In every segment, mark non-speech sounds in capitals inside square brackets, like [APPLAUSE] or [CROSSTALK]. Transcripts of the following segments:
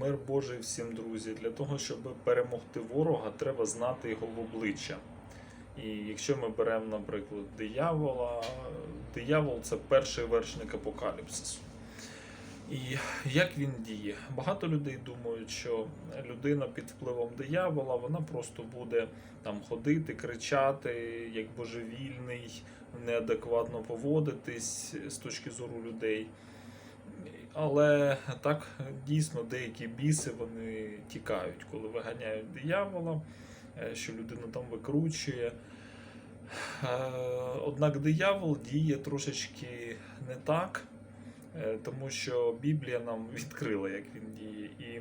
Мир Божий всім, друзі. Для того, щоб перемогти ворога, треба знати його в обличчя. І якщо ми беремо, наприклад, диявола, диявол це перший вершник апокаліпсису. І як він діє? Багато людей думають, що людина під впливом диявола вона просто буде там ходити, кричати, як божевільний, неадекватно поводитись з точки зору людей. Але так дійсно деякі біси вони тікають, коли виганяють диявола, е, що людина там викручує. Е, Однак диявол діє трошечки не так, е, тому що Біблія нам [LAUGHS] відкрила, як він діє, і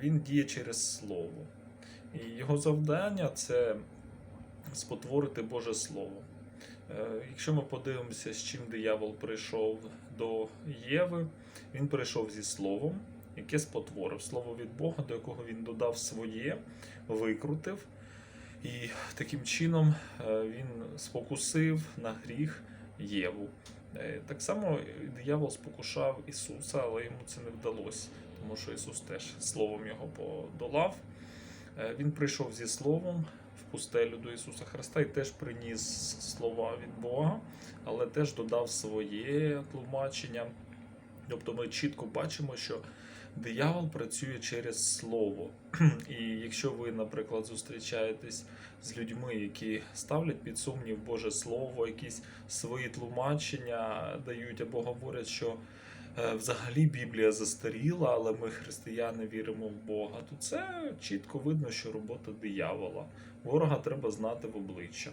він діє через слово. І його завдання це спотворити Боже Слово. Е, Якщо ми подивимося, з чим диявол прийшов до Єви, він прийшов зі словом, яке спотворив слово від Бога, до якого він додав своє, викрутив. І таким чином е, він спокусив на гріх Єву. Е, Так само диявол спокушав Ісуса, але йому це не вдалося, тому що Ісус теж словом його подолав. Він прийшов зі словом пустелю до Ісуса Христа і теж приніс слова від Бога, але теж додав своє тлумачення. Тобто ми чітко бачимо, що диявол працює через слово. [CLEARS THROAT] І якщо ви, наприклад, зустрічаєтесь з людьми, які ставлять під сумнів Боже Слово, якісь свої тлумачення дають або говорять, що взагалі Біблія застаріла, але ми, християни, віримо в Бога, то це чітко видно, що робота диявола. Ворога треба знати в обличчя.